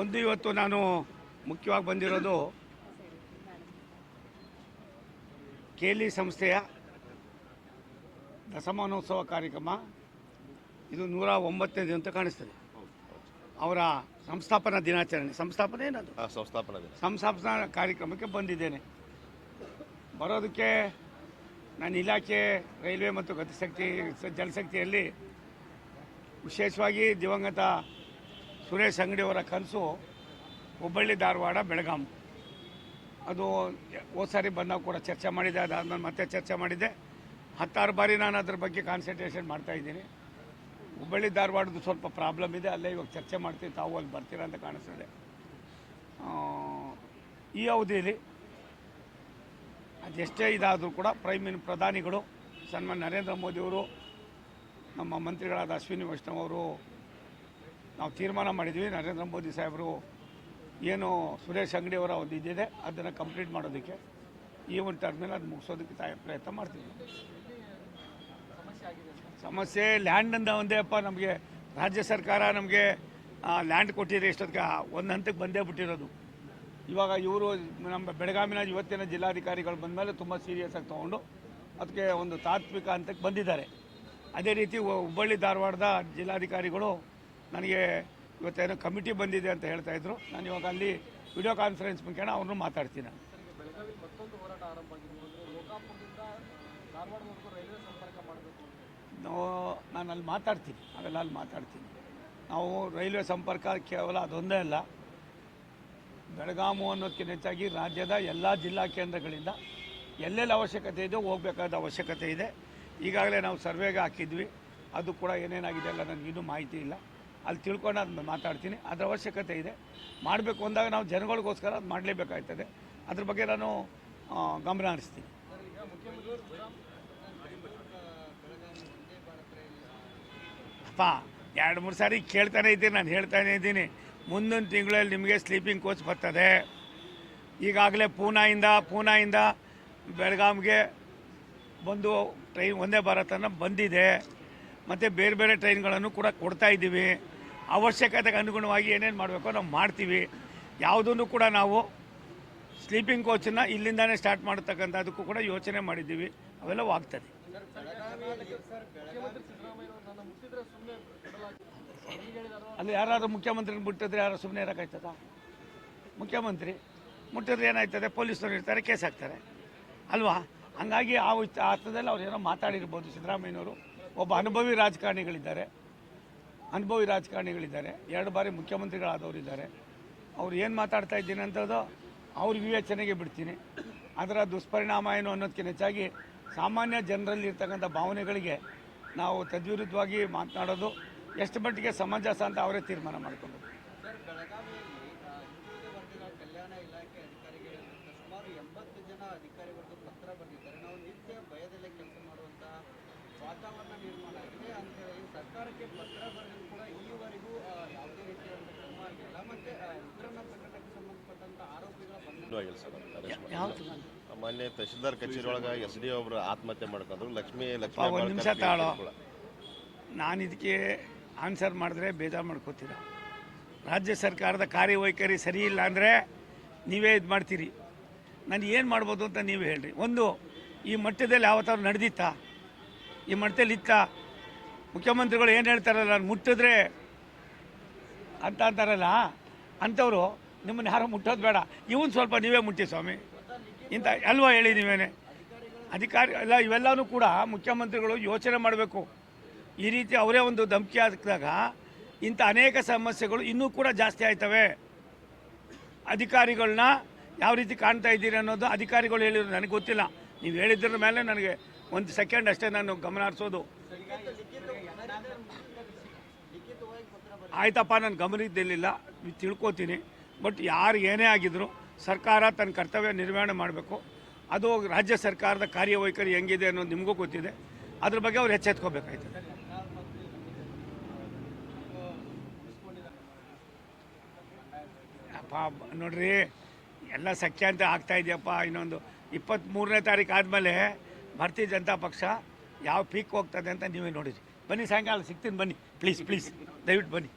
ಒಂದು ಇವತ್ತು ನಾನು ಮುಖ್ಯವಾಗಿ ಬಂದಿರೋದು ಕೇಲಿ ಸಂಸ್ಥೆಯ ದಶಮಾನೋತ್ಸವ ಕಾರ್ಯಕ್ರಮ. ಇದು ನೂರ ಒಂಬತ್ತನೇ ದಿನ ಅಂತ ಕಾಣಿಸ್ತದೆ. ಅವರ ಸಂಸ್ಥಾಪನಾ ದಿನಾಚರಣೆ. ಸಂಸ್ಥಾಪನೆ ಏನದು? ಸಂಸ್ಥಾಪನಾ ದಿನ. ಸಂಸ್ಥಾಪನಾ ಕಾರ್ಯಕ್ರಮಕ್ಕೆ ಬಂದಿದ್ದೇನೆ. ಬರೋದಕ್ಕೆ ನಾನು ಇಲಾಖೆ ರೈಲ್ವೆ ಮತ್ತು ಗತಿಶಕ್ತಿ ಜಲಶಕ್ತಿಯಲ್ಲಿ ವಿಶೇಷವಾಗಿ ದಿವಂಗತ ಸುರೇಶ್ ಅಂಗಡಿಯವರ ಕನಸು ಹುಬ್ಬಳ್ಳಿ ಧಾರವಾಡ ಬೆಳಗಾಂ. ಅದು ಹೋದ ಸಾರಿ ಬಂದಾಗ ಕೂಡ ಚರ್ಚೆ ಮಾಡಿದೆ ಅದಾದ ಮೇಲೆ ಮತ್ತೆ ಚರ್ಚೆ ಮಾಡಿದ್ದೆ. ಹತ್ತಾರು ಬಾರಿ ನಾನು ಅದ್ರ ಬಗ್ಗೆ ಕಾನ್ಸಂಟ್ರೇಷನ್ ಮಾಡ್ತಾ ಇದ್ದೀನಿ. ಹುಬ್ಬಳ್ಳಿ ಧಾರವಾಡದ್ದು ಸ್ವಲ್ಪ ಪ್ರಾಬ್ಲಮ್ ಇದೆ, ಅಲ್ಲೇ ಇವಾಗ ಚರ್ಚೆ ಮಾಡ್ತೀವಿ ತಾವು ಅಲ್ಲಿ ಬರ್ತೀರಾ ಅಂತ ಕಾಣಿಸ್ತದೆ. ಈ ಅವಧಿಯಲ್ಲಿ ಅದೆಷ್ಟೇ ಇದಾದರೂ ಕೂಡ ಪ್ರೈಮ್ ಪ್ರಧಾನಿಗಳು ಸನ್ಮಾನ್ಯ ನರೇಂದ್ರ ಮೋದಿಯವರು, ನಮ್ಮ ಮಂತ್ರಿಗಳಾದ ಅಶ್ವಿನಿ ವೈಷ್ಣವ್ ಅವರು ನಾವು ತೀರ್ಮಾನ ಮಾಡಿದ್ವಿ. ನರೇಂದ್ರ ಮೋದಿ ಸಾಹೇಬರು ಏನು ಸುರೇಶ್ ಅಂಗಡಿಯವರ ಒಂದು ಇದಿದೆ, ಅದನ್ನು ಕಂಪ್ಲೀಟ್ ಮಾಡೋದಕ್ಕೆ ಈ ಒಂದು ಟರ್ಮಿನಲ್ ಅದು ಮುಗಿಸೋದಕ್ಕೆ ತಾಯಿ ಪ್ರಯತ್ನ ಮಾಡ್ತೀವಿ. ಸಮಸ್ಯೆ ಲ್ಯಾಂಡಿಂದ ಒಂದೇ ಅಪ್ಪ ನಮಗೆ, ರಾಜ್ಯ ಸರ್ಕಾರ ನಮಗೆ ಲ್ಯಾಂಡ್ ಕೊಟ್ಟಿದೆ ಇಷ್ಟೊತ್ತಿಗೆ, ಒಂದು ಹಂತಕ್ಕೆ ಬಂದೇ ಬಿಟ್ಟಿರೋದು. ಇವಾಗ ಇವರು ನಮ್ಮ ಬೆಳಗಾವಿನ ಇವತ್ತಿನ ಜಿಲ್ಲಾಧಿಕಾರಿಗಳು ಬಂದಮೇಲೆ ತುಂಬ ಸೀರಿಯಸ್ ಆಗಿ ತೊಗೊಂಡು ಅದಕ್ಕೆ ಒಂದು ತಾತ್ವಿಕ ಹಂತಕ್ಕೆ ಬಂದಿದ್ದಾರೆ. ಅದೇ ರೀತಿ ಹುಬ್ಬಳ್ಳಿ ಧಾರವಾಡದ ಜಿಲ್ಲಾಧಿಕಾರಿಗಳು ನನಗೆ ಇವತ್ತೇನೋ ಕಮಿಟಿ ಬಂದಿದೆ ಅಂತ ಹೇಳ್ತಾ ಇದ್ರು. ನಾನು ಇವಾಗ ಅಲ್ಲಿ ವಿಡಿಯೋ ಕಾನ್ಫರೆನ್ಸ್ ಮುಖೇನ ಅವ್ರನ್ನೂ ಮಾತಾಡ್ತೀನಿ. ನಾನು. ನಾವು ನಾನು ಅಲ್ಲಿ ಮಾತಾಡ್ತೀನಿ. ಅವೆಲ್ಲ ಅಲ್ಲಿ ಮಾತಾಡ್ತೀನಿ. ನಾವು ರೈಲ್ವೆ ಸಂಪರ್ಕ ಕೇವಲ ಅದೊಂದೇ ಅಲ್ಲ. ಬೆಳಗಾಮು ಅನ್ನೋದಕ್ಕಿಂತ ಹೆಚ್ಚಾಗಿ ರಾಜ್ಯದ ಎಲ್ಲ ಜಿಲ್ಲಾ ಕೇಂದ್ರಗಳಿಂದ ಎಲ್ಲೆಲ್ಲಿ ಅವಶ್ಯಕತೆ ಇದೆಯೋ ಹೋಗಬೇಕಾದ ಅವಶ್ಯಕತೆ ಇದೆ. ಈಗಾಗಲೇ ನಾವು ಸರ್ವೆಗೆ ಹಾಕಿದ್ವಿ. ಅದು ಕೂಡ ಏನೇನಾಗಿದೆ ಅಲ್ಲ ನನಗಿನ್ನೂ ಮಾಹಿತಿ ಇಲ್ಲ. ಅಲ್ಲಿ ತಿಳ್ಕೊಂಡು ಅದನ್ನ ಮಾತಾಡ್ತೀನಿ. ಅದರ ಅವಶ್ಯಕತೆ ಇದೆ. ಮಾಡಬೇಕು ಅಂದಾಗ ನಾವು ಜನಗಳಿಗೋಸ್ಕರ ಅದು ಮಾಡಲೇಬೇಕಾಗ್ತದೆ ಅದ್ರ ಬಗ್ಗೆ ನಾನು ಗಮನ ಹರಿಸ್ತೀನಿ. ಅಪ್ಪ, ಎರಡು, ಮೂರು ಸಾರಿ ಕೇಳ್ತಾನೆ ಇದ್ದೀನಿ. ನಾನು ಹೇಳ್ತಾನೆ ಇದ್ದೀನಿ. ಮುಂದಿನ ತಿಂಗಳಲ್ಲಿ ನಿಮಗೆ ಸ್ಲೀಪಿಂಗ್ ಕೋಚ್ ಬರ್ತದೆ. ಈಗಾಗಲೇ ಪೂನಾಯಿಂದ ಪೂನಾಯಿಂದ ಬೆಳಗಾಮ್ಗೆ ಬಂದು ಟ್ರೈನ್ ಒಂದೇ ಭಾರತನ ಬಂದಿದೆ. ಮತ್ತು ಬೇರೆ ಬೇರೆ ಟ್ರೈನ್ಗಳನ್ನು ಕೂಡ ಕೊಡ್ತಾ ಇದ್ದೀವಿ. ಅವಶ್ಯಕತೆಗೆ ಅನುಗುಣವಾಗಿ ಏನೇನು ಮಾಡಬೇಕೋ ನಾವು ಮಾಡ್ತೀವಿ. ಯಾವುದನ್ನು ಕೂಡ ನಾವು ಸ್ಲೀಪಿಂಗ್ ಕೋಚನ್ನು ಇಲ್ಲಿಂದಾನೇ ಸ್ಟಾರ್ಟ್ ಮಾಡತಕ್ಕಂಥದ್ದಕ್ಕೂ ಕೂಡ ಯೋಚನೆ ಮಾಡಿದ್ದೀವಿ. ಅವೆಲ್ಲವೂ ಆಗ್ತದೆ. ಅಲ್ಲಿ ಯಾರಾದ್ರೂ ಮುಖ್ಯಮಂತ್ರಿ ಮುಟ್ಟಿದ್ರೆ ಯಾರು ಸುಮ್ಮನೆ ಇರೋಕ್ಕಾಯ್ತದ? ಮುಖ್ಯಮಂತ್ರಿ ಮುಟ್ಟಿದ್ರೆ ಏನಾಯ್ತದೆ? ಪೊಲೀಸರು ಇರ್ತಾರೆ, ಕೇಸ್ ಹಾಕ್ತಾರೆ. ಅಲ್ವಾ? ಹಂಗಾಗಿ ಆ ಅರ್ಥದಲ್ಲಿ ಅವ್ರು ಏನೋ ಮಾತಾಡಿರ್ಬೋದು ಸಿದ್ದರಾಮಯ್ಯನವರು. ಒಬ್ಬ ಅನುಭವಿ ರಾಜಕಾರಣಿಗಳಿದ್ದಾರೆ. ಅನುಭವಿ ರಾಜಕಾರಣಿಗಳಿದ್ದಾರೆ. ಎರಡು ಬಾರಿ ಮುಖ್ಯಮಂತ್ರಿಗಳಾದವರಿದ್ದಾರೆ. ಅವ್ರು ಏನು ಮಾತಾಡ್ತಾ ಇದ್ದೀನಿ ಅಂತದೋ ಅವ್ರ ವಿವೇಚನೆಗೆ ಬಿಡ್ತೀನಿ. ಅದರ ದುಷ್ಪರಿಣಾಮ ಏನು ಅನ್ನೋದಕ್ಕಿಂತ ಹೆಚ್ಚಾಗಿ ಸಾಮಾನ್ಯ ಜನರಲ್ಲಿ ಇರ್ತಕ್ಕಂಥ ಭಾವನೆಗಳಿಗೆ ನಾವು ತದ್ವಿರುದ್ಧವಾಗಿ ಮಾತನಾಡೋದು, ಎಷ್ಟು ಮಟ್ಟಿಗೆ ಸಮಂಜಸ ಅಂತ ಅವರೇ ತೀರ್ಮಾನ ಮಾಡಿಕೊಂಡು ಸರ್ಕಾರಕ್ಕೆ ಪತ್ರ ಬರೆದು ಕೂಡ ಈವರೆಗೂ ಯಾವುದೇ ರೀತಿಯಾದಂಥ ಕ್ರಮ ಆಗಿಲ್ಲ. ಮತ್ತೆ ಪ್ರಕರಣಕ್ಕೆ ಸಂಬಂಧಪಟ್ಟಂತ ಆರೋಪಿಗಳ ಬಂಧನ? ಮಾನ್ಯ ತಹಶೀಲ್ದಾರ್ ಕಚೇರಿ ಒಳಗೆ ಎಸ್ ಡಿ ಒಬ್ರು ಆತ್ಮಹತ್ಯೆ ಮಾಡ್ಕೊಂಡ್ರು ಲಕ್ಷ್ಮೀ ಲಕ್ಷ್ಮೀ ಒಂದು ನಿಮಿಷ ತಾಳೋ. ಕಿರುಕುಳ. ನಾನು ಇದಕ್ಕೆ ಆನ್ಸರ್ ಮಾಡಿದ್ರೆ ಬೇಜಾರು ಮಾಡ್ಕೋತೀರ. ರಾಜ್ಯ ಸರ್ಕಾರದ ಕಾರ್ಯವೈಖರಿ ಸರಿ ಇಲ್ಲ ಅಂದರೆ ನೀವೇ ಇದು ಮಾಡ್ತೀರಿ. ನಾನು ಏನು ಮಾಡ್ಬೋದು ಅಂತ ನೀವು ಹೇಳ್ರಿ. ಒಂದು ಈ ಮಟ್ಟದಲ್ಲಿ ಯಾವತ್ತಾದ್ರು ನಡೆದಿತ್ತಾ? ಈ ಮಟ್ಟದಲ್ಲಿ ಇತ್ತಾ? ಮುಖ್ಯಮಂತ್ರಿಗಳು ಏನು ಹೇಳ್ತಾರಲ್ಲ, ನಾನು ಮುಟ್ಟಿದ್ರೆ ಅಂತ ಅಂತಾರಲ್ಲ ಅಂಥವ್ರು ನಿಮ್ಮನ್ನು ಯಾರು ಮುಟ್ಟೋದು ಬೇಡ. ಇವನು ಸ್ವಲ್ಪ ನೀವೇ ಮುಟ್ಟಿ ಸ್ವಾಮಿ. ಇಂಥ ಅಲ್ವಾ ಹೇಳಿ ನೀವೇನೆ? ಅಧಿಕಾರಿ ಎಲ್ಲ ಇವೆಲ್ಲನೂ ಕೂಡ ಮುಖ್ಯಮಂತ್ರಿಗಳು ಯೋಚನೆ ಮಾಡಬೇಕು. ಈ ರೀತಿ ಅವರೇ ಒಂದು ಧಮಕಿ ಹಾಕಿದಾಗ ಇಂಥ ಅನೇಕ ಸಮಸ್ಯೆಗಳು ಇನ್ನೂ ಕೂಡ ಜಾಸ್ತಿ ಆಯ್ತವೆ. ಅಧಿಕಾರಿಗಳನ್ನ ಯಾವ ರೀತಿ ಕಾಣ್ತಾ ಇದ್ದೀರಿ ಅನ್ನೋದು ಅಧಿಕಾರಿಗಳು ಹೇಳಿದ್ರು ನನಗೆ ಗೊತ್ತಿಲ್ಲ. ನೀವು ಹೇಳಿದ್ರ ಮೇಲೆ ನನಗೆ ಒಂದು ಸೆಕೆಂಡ್ ಅಷ್ಟೇ ನಾನು ಗಮನ ಹರಿಸೋದು. ಆಯ್ತಪ್ಪ, ನಾನು ನೀವು ತಿಳ್ಕೊತೀನಿ. ಬಟ್ ಯಾರು ಏನೇ ಆಗಿದ್ರು ಸರ್ಕಾರ ತನ್ನ ಕರ್ತವ್ಯ ನಿರ್ವಹಣೆ ಮಾಡಬೇಕು. ಅದು ರಾಜ್ಯ ಸರ್ಕಾರದ ಕಾರ್ಯವೈಖರಿ ಹೆಂಗಿದೆ ಅನ್ನೋದು ನಿಮಗೂ ಗೊತ್ತಿದೆ. ಅದ್ರ ಬಗ್ಗೆ ಅವ್ರು ಬ- ನೋಡ್ರಿ, ಎಲ್ಲ ಸಖ್ಯ ಅಂತ ಆಗ್ತಾ ಇದೆಯಪ್ಪ. ಇನ್ನೊಂದು ಇಪ್ಪತ್ತ್ಮೂರನೇ ತಾರೀಕು ಆದಮೇಲೆ ಭಾರತೀಯ ಜನತಾ ಪಕ್ಷ ಯಾವ ಪೀಕ್ ಹೋಗ್ತದೆ ಅಂತ ನೀವೇ ನೋಡಿರಿ. ಬನ್ನಿ ಸಾಯಂಕಾಲ ಸಿಗ್ತೀನಿ ಬನ್ನಿ. ಪ್ಲೀಸ್ ಪ್ಲೀಸ್ ದಯವಿಟ್ಟು ಬನ್ನಿ.